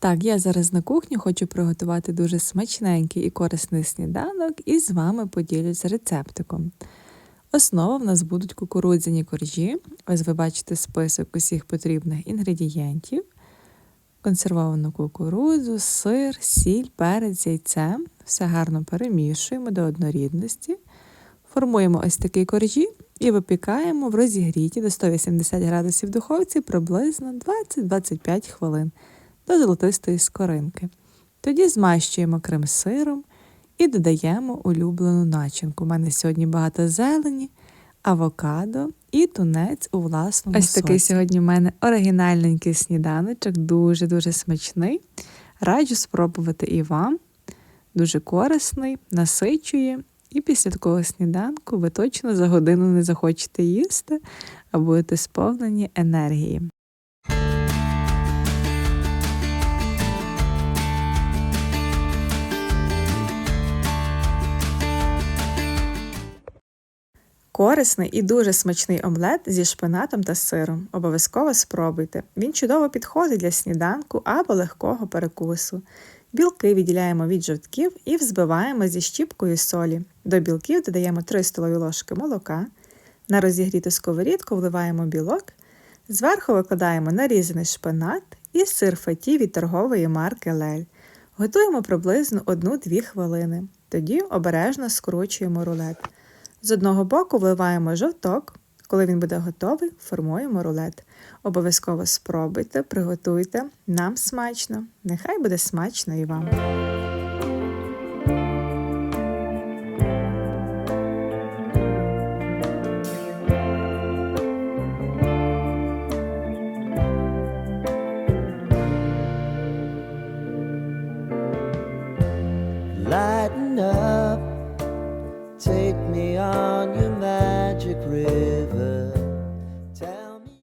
Так, я зараз на кухні хочу приготувати дуже смачненький і корисний сніданок і з вами поділюсь рецептиком. Основа в нас будуть кукурудзяні коржі. Ось ви бачите список усіх потрібних інгредієнтів. Консервовану кукурудзу, сир, сіль, перець, яйце. Все гарно перемішуємо до однорідності. Формуємо ось такі коржі і випікаємо в розігріті до 180 градусів духовці приблизно 20-25 хвилин до золотистої скоринки. Тоді змащуємо крем сиром і додаємо улюблену начинку. У мене сьогодні багато зелені, авокадо і тунець у власному Ось такий соці. сьогодні в мене оригінальненький сніданочок, дуже-дуже смачний. Раджу спробувати і вам. Дуже корисний, насичує. І після такого сніданку ви точно за годину не захочете їсти, а будете сповнені енергії. Корисний і дуже смачний омлет зі шпинатом та сиром. Обов'язково спробуйте. Він чудово підходить для сніданку або легкого перекусу. Білки відділяємо від жовтків і взбиваємо зі щіпкою солі. До білків додаємо 3 столові ложки молока. На розігріту сковорідку вливаємо білок. Зверху викладаємо нарізаний шпинат і сир феті від торгової марки Лель. Готуємо приблизно 1-2 хвилини. Тоді обережно скручуємо рулет. З одного боку вливаємо жовток. Коли він буде готовий, формуємо рулет. Обов'язково спробуйте, приготуйте. Нам смачно. Нехай буде смачно і вам. lighten up